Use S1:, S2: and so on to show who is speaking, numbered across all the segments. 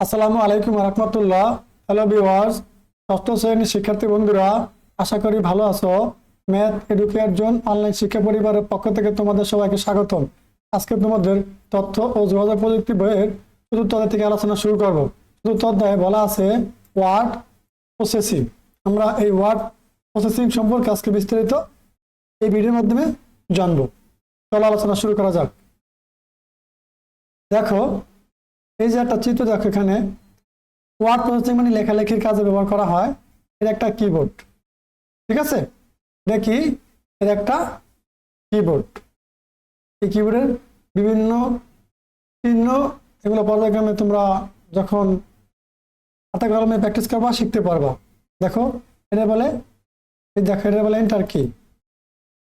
S1: আসসালামু আলাইকুম রহমতুল্লাহ। Hello viewers ষষ্ঠ শ্রেণির শিক্ষার্থী বন্ধুরা, আশা করি ভালো আছো। ম্যাথ এডুকেয়ার জোন অনলাইন শিক্ষা পরিবারের পক্ষ থেকে তোমাদের সবাইকে স্বাগতম। আজকে তোমাদের তথ্য ও যোগাযোগ প্রযুক্তি বইয়ের চতুর্থ অধ্যায় থেকে আলোচনা শুরু করব। চতুর্থ অধ্যায়ে বলা আছে ওয়ার্ড প্রসেসিং আমরা এই ওয়ার্ড প্রসেসিং সম্পর্কে আজকে বিস্তারিত এই ভিডিওর মাধ্যমে জানব। চলো আলোচনা শুরু করা যাক। দেখো এই যে একটা চিত্র দেখো এখানে। ওয়ার্ড প্রসেসিং মানে লেখালেখির কাজে ব্যবহার করা হয়। এটা একটা কিবোর্ড ঠিক আছে? দেখি এর একটা কিবোর্ড এই কিবোর্ডের বিভিন্ন চিহ্ন, এগুলো পর্যায়ক্রমে তোমরা যখন হাতে কলমে প্র্যাকটিস করবা, শিখতে পারবা। দেখো, এটা বলে, এই দেখো, এটা বলে এন্টার কি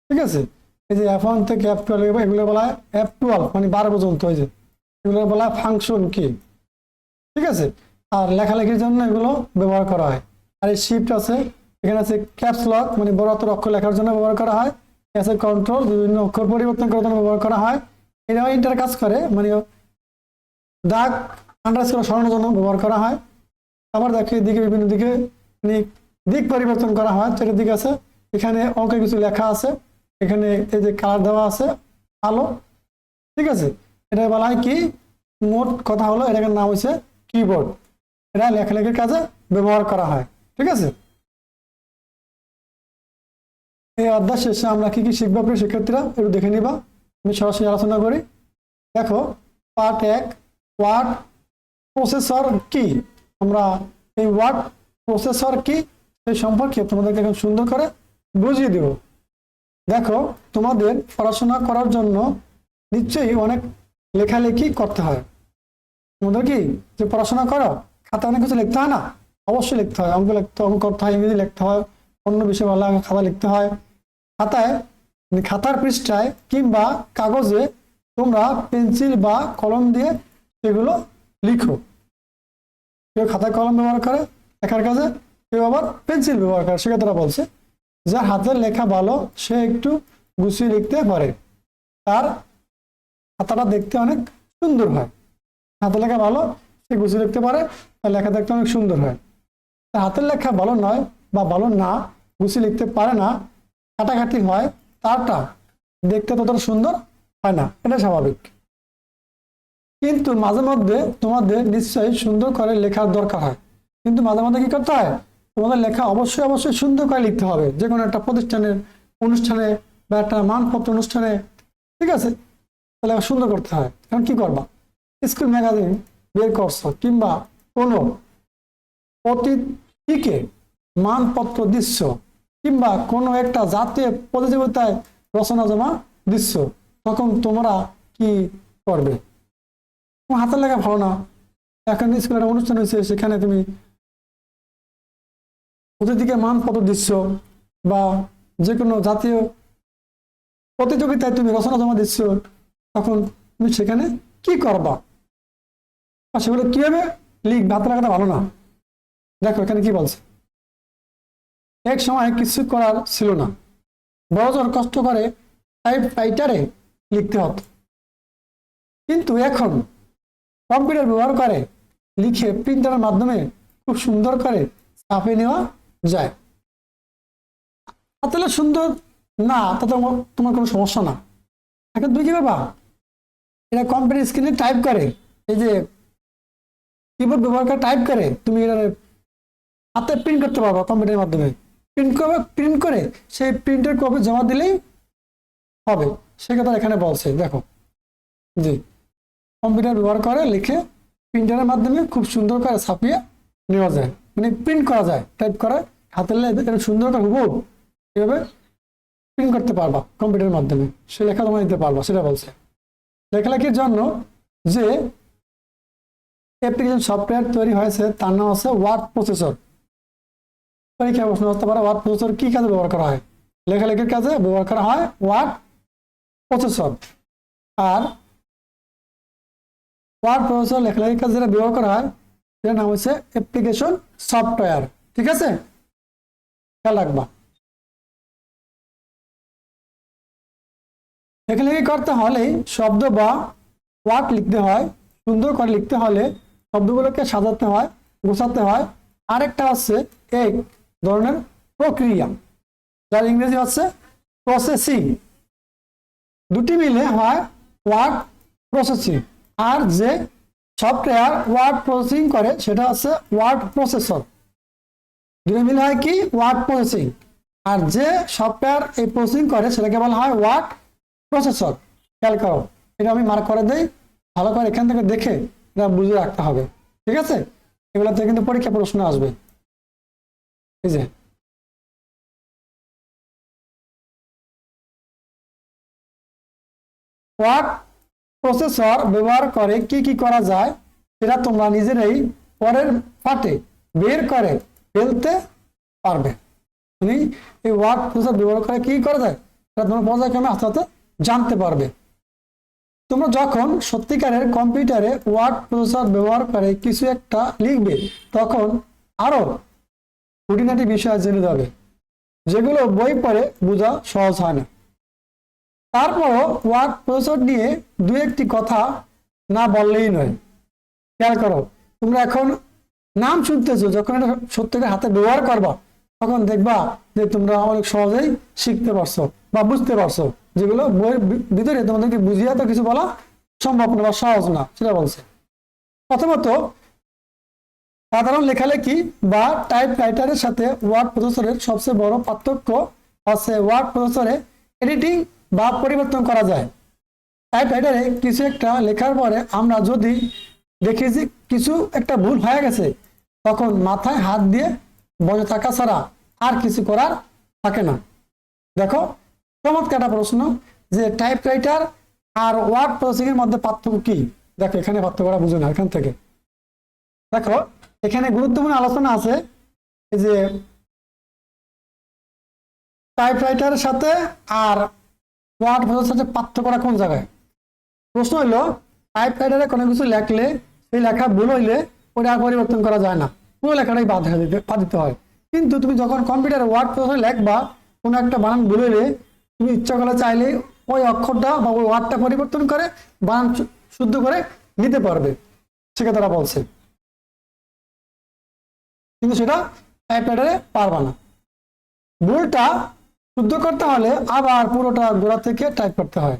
S1: ঠিক আছে? এই যে এফ ওয়ান থেকে এফ টুয়েলভ এগুলো বলা হয় এফ টুয়েলভ মানে বারো পর্যন্ত ওই যে। এগুলো বলা ফাংশন কি? ঠিক আছে? আর লেখালেখির জন্য এগুলো ব্যবহার করা হয়। আর এই শিফট আছে, এখানে আছে ক্যাপস লক মানে বড় হাতের অক্ষর লেখার জন্য ব্যবহার করা হয়। আছে কন্ট্রোল বিভিন্ন অক্ষর পরিবর্তন করার জন্য ব্যবহার করা হয়। এটাও ইন্টার কাজ করে মানে দাগ আন্ডারস্কোর সরানোর জন্য ব্যবহার করা হয়। আবার দেখে এদিকে বিভিন্ন দিকে মানে দিক পরিবর্তন করা হয়, চারিদিকে দিক আছে। এখানে অঙ্কে কিছু লেখা আছে। এখানে এই যে কালার দেওয়া আছে, আলো। ঠিক আছে? এটা বলা হয় কি? মোট কথা হলো এটার নাম হচ্ছে কিবোর্ড এটা লেখালেখির কাজে ব্যবহার করা হয়, ঠিক আছে? এই অধ্যায় শেষে আমরা কি কি শিখব প্রিয় শিক্ষার্থীরা? একটু দেখে নিবা। আমি সরাসরি আলোচনা করি। দেখো পার্ট এক ওয়ার্ড প্রসেসর কি? আমরা এই ওয়ার্ড প্রসেসর কি? সেই সম্পর্কে তোমাদেরকে এখন সুন্দর করে বুঝিয়ে দেব। দেখো, তোমাদের পড়াশোনা করার জন্য নিশ্চয়ই অনেক লেখালেখি করতে হয়। তোমাদের কি? যে পড়াশোনা করো, খাতা অনেক কিছু লিখতে হয় না? অবশ্যই লিখতে হয়। অঙ্ক লিখতে, অঙ্ক করতে হয়, ইংরেজি লিখতে হয়, অন্য বিষয় ভালো খাতা লিখতে হয়। খাতায় মানে খাতার পৃষ্ঠায় কিংবা কাগজে তোমরা পেন্সিল বা কলম দিয়ে সেগুলো লিখো। কেউ খাতায় কলম ব্যবহার করে, লেখার কাজে, কেউ আবার পেন্সিল ব্যবহার করে। সে কথাটা বলছে, যার হাতের লেখা ভালো, সে একটু গুছিয়ে লিখতে পারে। তার খাতাটা দেখতে অনেক সুন্দর হয়। হাতের লেখা ভালো, সে গুছিয়ে লিখতে পারে, তার লেখা দেখতে অনেক সুন্দর হয়। তার হাতের লেখা ভালো নয় বা ভালো না, গুছিয়ে লিখতে পারে না কাটাকাটি হয়, তারটা দেখতে ততটা সুন্দর হয় না, এটা স্বাভাবিক। কিন্তু মাঝে মধ্যে তোমাদের নিশ্চয়ই সুন্দর করে লেখার দরকার হয়। কিন্তু মাঝে মধ্যে কি করতে হয়? তোমাদের লেখা অবশ্যই অবশ্যই সুন্দর করে লিখতে হবে। যে কোনো একটা প্রতিষ্ঠানের অনুষ্ঠানে বা একটা মানপত্র অনুষ্ঠানে, ঠিক আছে? তাহলে সুন্দর করতে হয়। এখন কি করবা? স্কুল ম্যাগাজিন বের করছ কিংবা কোনো অতিথিকে মানপত্র দিচ্ছ কিংবা কোনো একটা জাতীয় প্রতিযোগিতায় রচনা জমা দিচ্ছ, তখন তোমরা কি করবে? হাতের লেখা ভালো না। এখন স্কুলে একটা অনুষ্ঠান হয়েছে, সেখানে তুমি অতিথিকে মানপত্র দিচ্ছ বা যে কোনো জাতীয় প্রতিযোগিতায় তুমি রচনা জমা দিচ্ছ তখন তুমি সেখানে কি করবা? আর সেগুলো কীভাবে? লিখ হাতের লেখাটা ভালো না। দেখো, এখানে কি বলছে? এক সময় কিছু করার ছিল না। বড়জন কষ্ট করে টাইপ রাইটারে লিখতে হতো। কিন্তু এখন কম্পিউটার ব্যবহার করে লিখে প্রিন্টারের মাধ্যমে খুব সুন্দর করে চাপে নেওয়া যায়। তাহলে সুন্দর না, তাতে তোমার কোনো সমস্যা না। এখন তুমি কি করবা? এটা কম্পিউটার স্ক্রিনে টাইপ করে। এই যে কিবোর্ড ব্যবহার করে টাইপ করে। তুমি এটা হাতে প্রিন্ট করতে পারবা কম্পিউটারের মাধ্যমে। প্রিন্ট করবে প্রিন্ট করে সেই প্রিন্টের কপি জমা দিলেই হবে। সে কথা এখানে বলছে, দেখো। জি। কম্পিউটার ব্যবহার করে, লিখে প্রিন্টারের মাধ্যমে খুব সুন্দর করে ছাপিয়ে নেওয়া যায়। মানে প্রিন্ট করা যায় টাইপ করে। হাতের লেখা সুন্দর করে হুবহু এভাবে প্রিন্ট করতে পারবা কম্পিউটারের মাধ্যমে। সে লেখা জমা দিতে পারবা, সেটা বলছে। লেখালেখির জন্য যে অ্যাপ্লিকেশন সফটওয়্যার তৈরি হয়েছে, তার নাম আছে ওয়ার্ড প্রসেসর পরীক্ষা প্রশ্ন হতে পারে ওয়ার্ড প্রসেসর কি কাজে ব্যবহার করা হয়? লেখালেখির কাজে ব্যবহার করা হয় ওয়ার্ড প্রসেসর আর ওয়ার্ড প্রসেসর লেখালেখির কাজে যেটা ব্যবহার করা হয়, সেটার নাম হচ্ছে অ্যাপ্লিকেশন সফটওয়্যার ঠিক আছে? খেয়াল রাখবা। লেখালেখি করতে হলে শব্দ বা ওয়ার্ড লিখতে হয়, সুন্দর করে লিখতে হলে শব্দগুলোকে সাজাতে হয়, গোছাতে হয়। আরেকটা হচ্ছে এক ধরনের প্রক্রিয়া, যার ইংরেজি হচ্ছে প্রসেসিং দুটি মিলে হয় ওয়ার্ড প্রসেসিং আর যে সফটওয়্যার ওয়ার্ড প্রসেসিং করে, সেটা হচ্ছে ওয়ার্ড প্রসেসর দুটো মিলে হয় কি? ওয়ার্ড প্রসেসিং আর যে সফটওয়্যার এই প্রসেসিং করে, সেটাকে বলা হয় ওয়ার্ড প্রসেসর খেয়াল করো, এটা আমি মার্ক করে দেই, ভালো করে এখান থেকে দেখে এটা বুঝে রাখতে হবে, ঠিক আছে? এগুলোতে কিন্তু পরীক্ষা প্রশ্ন আসবে। এই যে। ওয়ার্ড প্রসেসর ব্যবহার করে কি কি করা যায়, সেটা তোমরা নিজেরাই পরের পাঠে বের করে ফেলতে পারবে। মানে এই ওয়ার্ড প্রসেসর ব্যবহার করে কি করা যায়, সেটা তোমরা পর্যায়ক্রমে আস্তে আস্তে জানতে পারবে। তোমরা যখন সত্যিকারের কম্পিউটারে ওয়ার্ড প্রসেসর ব্যবহার করে কিছু একটা লিখবে, তখন আরও খুঁটিনাটি বিষয় জেনে যাবে, যেগুলো বই পড়ে বোঝা সহজ হয় না। তারপরও ওয়ার্ড প্রসেসর নিয়ে দু একটি কথা না বললেই নয়। খেয়াল করো, তোমরা এখন নাম শুনতেছো, যখন এটা সত্যিকার হাতে ব্যবহার করবা, তখন দেখবা যে তোমরা অনেক সহজেই শিখতে পারছ বা বুঝতে পারছ। যেগুলো বইয়ের ভিতরে তোমাদেরকে বুঝিয়ে তো কিছু বলা সম্ভব না বা সহজ না, সেটা বলছে। প্রথমত, সাধারণ লেখালেখি বা টাইপ রাইটারের সাথে ওয়ার্ড প্রসেসরের সবচেয়ে বড় পার্থক্য হচ্ছে ওয়ার্ড প্রসেসরে এডিটিং বা পরিবর্তন করা যায়। টাইপ রাইটারে কিছু একটা লেখার পরে আমরা যদি দেখি যে কিছু একটা ভুল হয়ে গেছে, তখন মাথায় হাত দিয়ে বসে থাকা ছাড়া আর কিছু করার থাকে না। দেখো চমৎকার একটা প্রশ্ন যে টাইপ রাইটার আর ওয়ার্ড প্রসেসিং এর মধ্যে পার্থক্য কি? দেখো, এখানে পার্থক্যটা বুঝো না, এখান থেকে। দেখো, এখানে গুরুত্বপূর্ণ আলোচনা আছে যে টাইপ রাইটারের সাথে আর ওয়ার্ড প্রসেসরের সাথে পার্থক্যটা কোন জায়গায়? প্রশ্ন হইল টাইপ রাইটারে কোনো কিছু লেখলে, সেই লেখা ভুল হইলে ওটা পরিবর্তন করা যায় না। পুরো লেখাটাই বাদ দিতে বাদ দিতে হয়। কিন্তু তুমি যখন কম্পিউটারে ওয়ার্ড প্রসেসরে লেখবা, কোনো একটা বানান ভুল হইলে তুমি ইচ্ছা করলে চাইলে ওই অক্ষরটা বা ওই ওয়ার্ডটা পরিবর্তন করে বানান শুদ্ধ করে নিতে পারবে। সেটা তারা বলছে। কিন্তু সেটা টাইপরাইটারে পারবা না। ভুলটা শুদ্ধ করতে হলে আবার পুরোটা গোড়া থেকে টাইপ করতে হয়।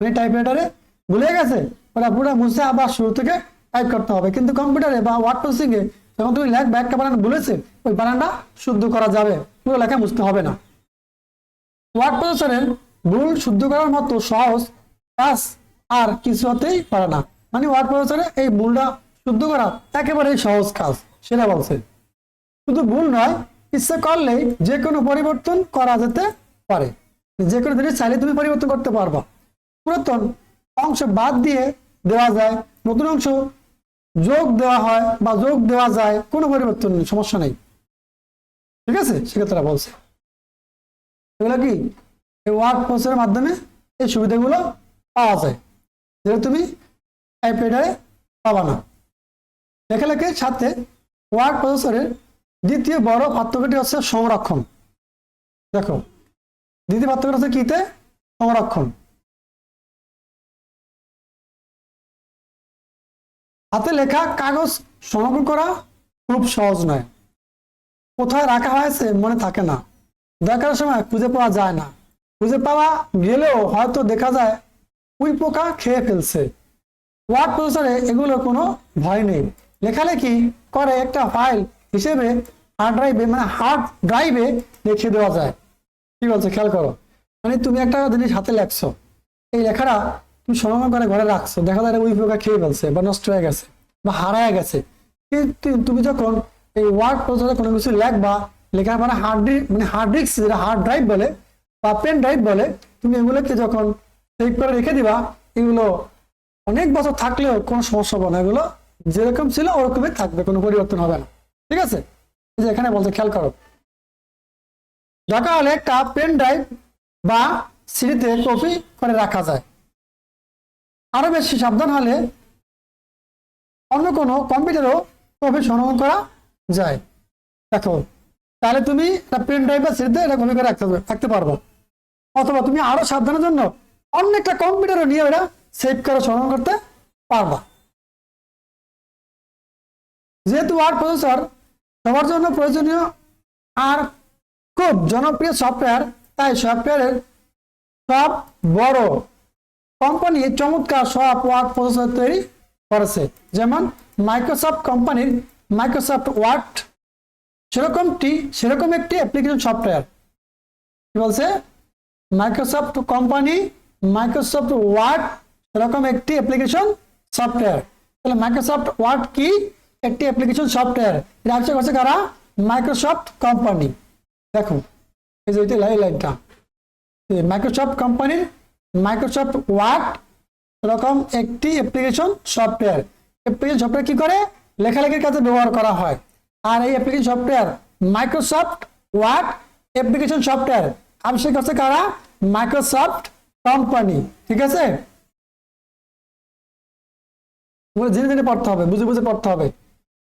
S1: মানে টাইপরাইটারে ভুলে গেছে ওরা পুরো মুছে আবার শুরু থেকে টাইপ করতে হবে। কিন্তু কম্পিউটারে বা ওয়ার্ড প্রসেসিং এ যখন তুমি লেখবা একটা বানান ভুলেছে, ওই বানানটা শুদ্ধ করা যাবে। পুরো লেখা মুছতে হবে না। ওয়ার্ড প্রসেসরের ভুল শুদ্ধ করার মতো সহজ, কাজ আর কিছু হতেই পারে না। মানে ওয়ার্ড প্রসেসরে এই ভুলটা শুদ্ধ করা একেবারেই সহজ কাজ, সেটা বলছে। শুধু ভুল নয়, ইচ্ছে করলেই যে কোনো পরিবর্তন করা যেতে পারে। যে কোনো জিনিস চাইলে তুমি পরিবর্তন করতে পারবা। পুরাতন অংশ বাদ দিয়ে দেওয়া যায়, নতুন অংশ যোগ দেওয়া হয় বা যোগ দেওয়া যায়, কোনো পরিবর্তন নেই, সমস্যা নেই। ঠিক আছে? সেক্ষেত্রে বলছে। এগুলো কি? এই ওয়ার্ড প্রসেসের মাধ্যমে এই সুবিধাগুলো পাওয়া যায়। যেটা তুমি টাইপরাইটারে পাবা না। লেখালেখির সাথে ওয়ার্ড প্রসেসরের দ্বিতীয় বড় পার্থক্যটি হচ্ছে সংরক্ষণ। দেখো, দ্বিতীয় পার্থক্য হচ্ছে কিতে? সংরক্ষণ। হাতে লেখা কাগজ সংরক্ষণ করা খুব সহজ নয়। কোথায় রাখা হয়েছে মনে থাকে না। দেখার সময় খুঁজে পাওয়া যায় না। খুঁজে পাওয়া গেলেও হয়তো দেখা যায় উই পোকা খেয়ে ফেলছে। ওয়ার্ড প্রসেসরে এগুলো কোনো ভয় নেই। লেখালেখি করে একটা ফাইল হিসেবে হার্ড ড্রাইভে মানে হার্ড ড্রাইভে রেখে দেওয়া যায়। কি বলছে, খেয়াল করো। মানে তুমি একটা জিনিস হাতে লেখছো। এই লেখাটা তুমি সংরক্ষণ করে ঘরে রাখছো। দেখা যায় উই পোকা খেয়ে ফেলছে বা নষ্ট হয়ে গেছে বা হারায় গেছে। কিন্তু তুমি যখন এই ওয়ার্ড প্রসেসরে কোনো কিছু লেখবা লেখার পরে হার্ড মানে হার্ড ডিস্ক যেটা হার্ড ড্রাইভ বলে বা পেন ড্রাইভ বলে, তুমি এগুলোকে যখন সেভ করে রেখে দিবা, এগুলো অনেক বছর থাকলেও কোনো সমস্যা হবে না। এগুলো যেরকম ছিল ওরকমই থাকবে, কোনো পরিবর্তন হবে না। ঠিক আছে? যে এখানে বলতে খেয়াল করো। দরকার হলে একটা পেন ড্রাইভ বা সিডিতে কপি করে রাখা যায়, আরও বেশি সাবধান হলে অন্য কোনো কম্পিউটারও কপি সংরক্ষণ করা যায়। দেখো তাহলে তুমি একটা পেন ড্রাইভ বা সিডিতে এটা করে রাখতে রাখতে পারব। অথবা তুমি আরও সাবধানের জন্য অন্য একটা কম্পিউটারও নিয়ে ওটা সেভ করে সংরক্ষণ করতে পারবা। যেহেতু ওয়ার্ড প্রসেসর সবার জন্য প্রয়োজনীয় আর খুব জনপ্রিয় সফটওয়্যার তাই সফটওয়্যারের সব বড় কোম্পানি চমৎকার সব ওয়ার্ড প্রসেসর তৈরি করেছে। যেমন মাইক্রোসফট কোম্পানির মাইক্রোসফট ওয়ার্ড সেরকমটি, সেরকম একটি অ্যাপ্লিকেশন সফটওয়্যার কি বলছে? মাইক্রোসফট কোম্পানি মাইক্রোসফট ওয়ার্ড এরকম একটি অ্যাপ্লিকেশন সফটওয়্যার তাহলে মাইক্রোসফট ওয়ার্ড কি? একটি অ্যাপ্লিকেশন সফটওয়্যার এটা হচ্ছে করছে কারা? মাইক্রোসফট কোম্পানি দেখো, এই যে এটা লাইন লাইনটা। মাইক্রোসফট কোম্পানির মাইক্রোসফট ওয়ার্ড এরকম একটি অ্যাপ্লিকেশন সফটওয়্যার অ্যাপ্লিকেশন সফটওয়্যার কি করে? লেখালেখির কাজে ব্যবহার করা হয়। আর এই application software Microsoft Word application software আবিষ্কার করছে কারা? মাইক্রোসফট কোম্পানি ঠিক আছে? জেনে জেনে পড়তে হবে, বুঝে বুঝে পড়তে হবে।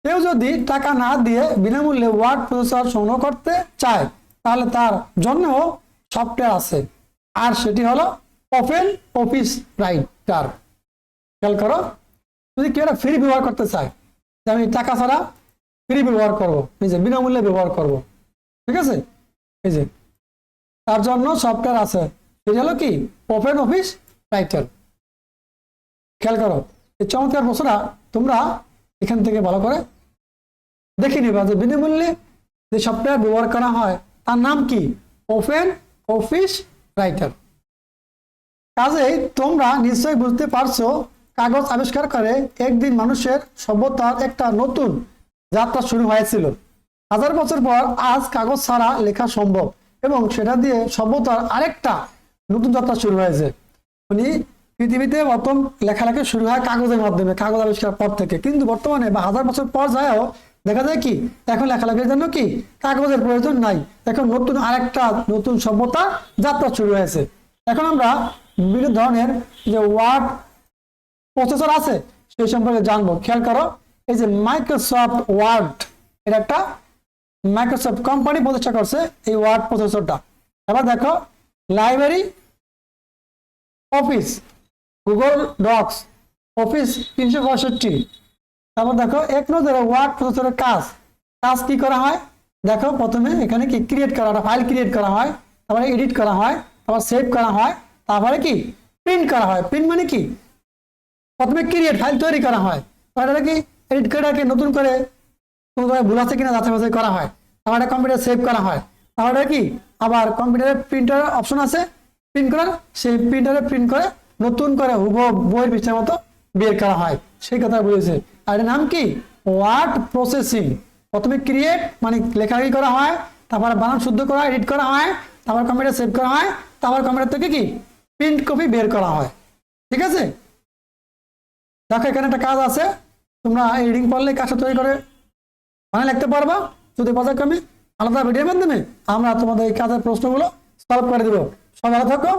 S1: কেউ যদি টাকা না দিয়ে বিনামূল্যে ওয়ার্ড প্রসেসর সংগ্রহ করতে চায়, তাহলে তার জন্য সফটওয়্যার আছে। আর সেটি হলো ওপেন অফিস রাইটার খেয়াল করো, যদি কেউ ফ্রি ব্যবহার করতে চায় আমি টাকা ছাড়া ফ্রি ব্যবহার করব। এই যে বিনামূল্যে ব্যবহার করব। ঠিক আছে? এই যে, তার জন্য সফটওয়্যার আছে। সেটি হলো কি? ওপেন অফিস রাইটার খেয়াল করো, এই চমৎকার প্রশ্নটা তোমরা এখান থেকে ভালো করে দেখে নিবা যে বিনামূল্যে যে সফটওয়্যার ব্যবহার করা হয়, তার নাম কি? ওপেন অফিস রাইটার কাজেই তোমরা নিশ্চয়ই বুঝতে পারছ, কাগজ আবিষ্কার করে একদিন মানুষের সভ্যতার একটা নতুন যাত্রা শুরু হয়েছিল। হাজার বছর পর আজ কাগজ ছাড়া লেখা সম্ভব এবং সেটা দিয়ে সভ্যতার আরেকটা নতুন যাত্রা শুরু হয়েছে। উনি পৃথিবীতে প্রথম লেখালেখি শুরু হয় কাগজের মাধ্যমে, কাগজ আবিষ্কার পর থেকে। কিন্তু বর্তমানে বা হাজার বছর পর যায়ও দেখা যায় কি, এখন লেখালেখির জন্য কি, কাগজের প্রয়োজন নাই। এখন নতুন আরেকটা নতুন সভ্যতা যাত্রা শুরু হয়েছে। এখন আমরা বিভিন্ন ধরনের যে ওয়ার্ড প্রসেসর আছে, সেই সম্পর্কে জানব। খেয়াল করো এই যে মাইক্রোসফট ওয়ার্ড এটা একটা মাইক্রোসফট কোম্পানি প্রতিষ্ঠা করছে এই ওয়ার্ড প্রসেসরটা এবার দেখো library office Google Docs office তিনশো পঁয়ষট্টি। তারপর দেখো এক নজরে ওয়ার্ড প্রসেসরের কাজ কাজ কি করা হয়? দেখো, প্রথমে এখানে কি ক্রিয়েট করা ফাইল ক্রিয়েট করা হয়, তারপরে এডিট করা হয়, তারপর সেভ করা হয়, তারপরে কি? প্রিন্ট করা হয়। প্রিন্ট মানে কি? প্রথমে ক্রিয়েট ফাইল তৈরি করা হয়। তারপরে কি? এডিট করে এটাকে নতুন করে কোনো জায়গায় ভুল আছে কিনা যাচাই বাছাই করা হয়। তারপরে কম্পিউটার সেভ করা হয়। তাহলে কি? আবার কম্পিউটারে প্রিন্টার অপশন আছে। প্রিন্ট করার, সেই প্রিন্টারে প্রিন্ট করে নতুন করে হুব বইয়ের পৃষ্ঠার মতো বের করা হয়। সেই কথা বুঝেছে। আর এর নাম কি? ওয়ার্ড প্রসেসিং প্রথমে ক্রিয়েট মানে লেখালেখি করা হয়, তারপরে বানান শুদ্ধ করা এডিট করা হয়, তারপর কম্পিউটার সেভ করা হয়, তারপর কম্পিউটার থেকে কি? প্রিন্ট কপি বের করা হয়। ঠিক আছে? দেখো এখানে একটা কাজ আছে। তোমরা এই রিডিং পড়লে কাজটা তৈরি করে। মানে লিখতে পারবা, যদি পর্যায়ক্রমে আলাদা ভিডিওর মাধ্যমে আমরা তোমাদের এই কাজের প্রশ্নগুলো সলভ করে দেবো। সবাই ভালো থাকো,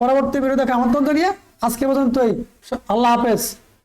S1: পরবর্তী ভিডিও দেখে আমন্ত্রণ জানিয়ে আজকে পর্যন্তই। আল্লাহ হাফেজ।